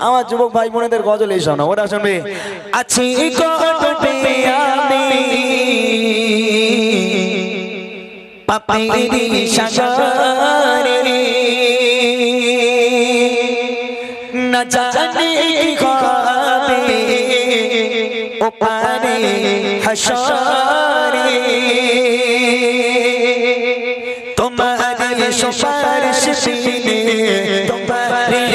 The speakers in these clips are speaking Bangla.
আমার যুবক ভাই বোনেদের গজল এই শোনো, ওরা শুনবে। আছি আমি। সাগরে না তোমার সুপারিশ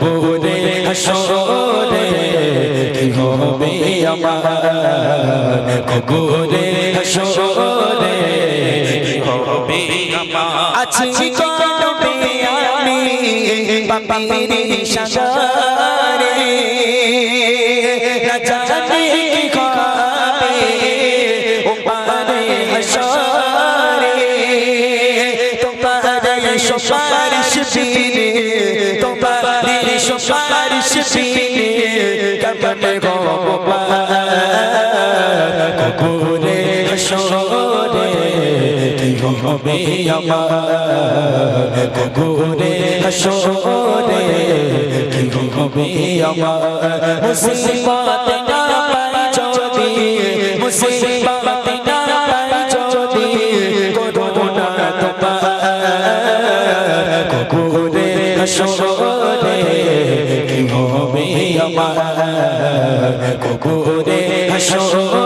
কবরে হাসরে কি হবে আমার? কবরে হাসরে কি হবে আমার? আছি কবে আমি বাপিরে সাগরে না জানি কি হবে ও পারে হাসরে তোমার সুপারিশ সুপারিশ বিনে কেমন গবা কবরে হাসরে কি হবে আমার কবরে হাসরে কি হবে আমার মুসিবত না পাই যদি মুসিবত না পাই যদি করোনা তোমার কি হবে আমার কবরে হাসরে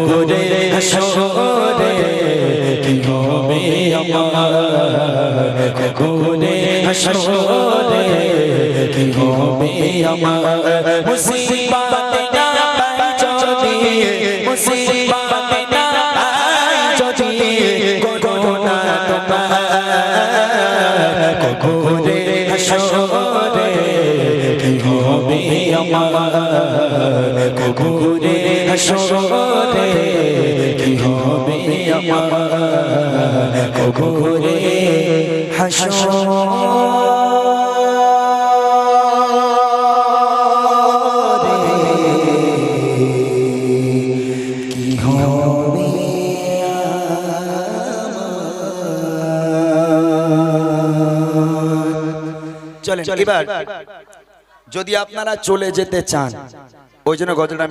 হাসরে কি হবে আমার কুকুরে হাসরে কি হবে আমার মুসিবত না পাই যদি মুসিবত না পাই যদি করোনা তোমার কুকুরে হাসরে কি হবে আমার কুকুরে হাসরে কি হবে আমার? কুকুরে হাসরে চলেন, এবার যদি আপনারা চলে যেতে চান, ওই জন্য গজলটা